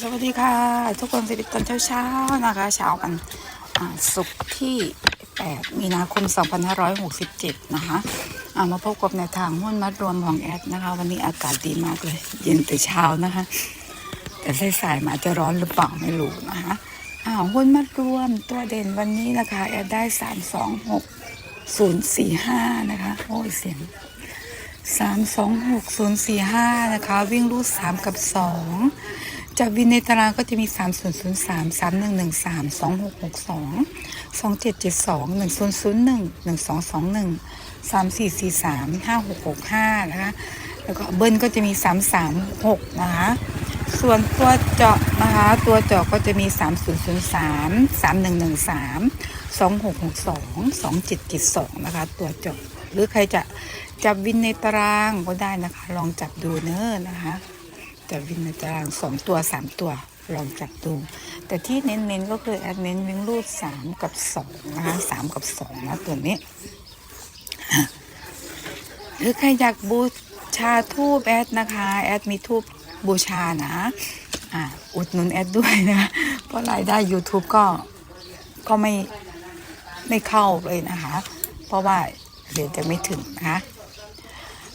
สวัสดีค่ะ ทุกคนสวัสดีตอนเช้าๆนะคะเช้ากันอ่าศุกร์ที่ 8 มีนาคม 2567 นะคะอ่ามาพบกับในวทางหุ้นมัดรวมของแอดนะคะ วันนี้อากาศดีมากเลย เย็นแต่เช้านะคะ แต่สายๆมาจะร้อนหรือเปล่าไม่รู้นะคะอ่าหุ้นมัดรวมตัวเด่นวันนี้นะคะ แอดได้ 326045 นะคะ โอ้ยเสียงสามสองหกศูนย์สี่ห้านะคะ วิ่งรูดสามกับสอง จากวินในตารางก็จะมีสามศูนย์ศูนย์สามสามหนึ่งหนึ่งสามสองหกหกสองสองเจ็ดเจ็ดสองหนึ่งศูนย์ศูนย์หนึ่งหนึ่งสองสองหนึ่งสามสี่สี่สามห้าหกหกห้านะคะ แล้วก็เบิ้ลก็จะมีสามสามหกนะคะ ส่วนตัวเจาะนะคะ ตัวเจาะก็จะมี 3003 3113 2662 2772นะคะ ตัวเจาะหรือใครจะจับวินในตารางก็ได้นะคะ ลองจับดูเนอะนะคะ จับวินในตารางสองตัวสามตัวลองจับดู แต่ที่เน้นๆก็คือแอดเน้นวิ่งรูดสามกับสองนะคะสามกับสองนะตัวนี้ หรือใครอยากบูชาทูบแอดนะคะ แอดมีทูบบูชานะอ่าอุดหนุนแอดด้วยนะ เพราะรายได้ YouTube ก็ก็ไม่ไม่เข้าเลยนะคะ เพราะว่าเดี๋ยวจะไม่ถึงนะคะ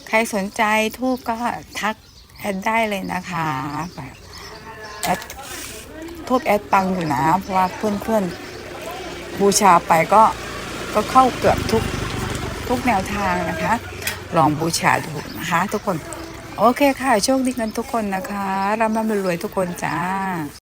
ใครสนใจทูบก็ทัก แอดได้เลยนะคะแบบแอดทูบแอดปังอยู่นะเพราะว่าเพื่อนๆบูชาไปก็ก็เข้าเกือบทุกทุกแนวทางนะคะ ลองบูชาดูนะคะ ทุกคน โอเคค่ะ โชคดีกันทุกคนนะคะร่ำร่ำรวยทุกคนจ้า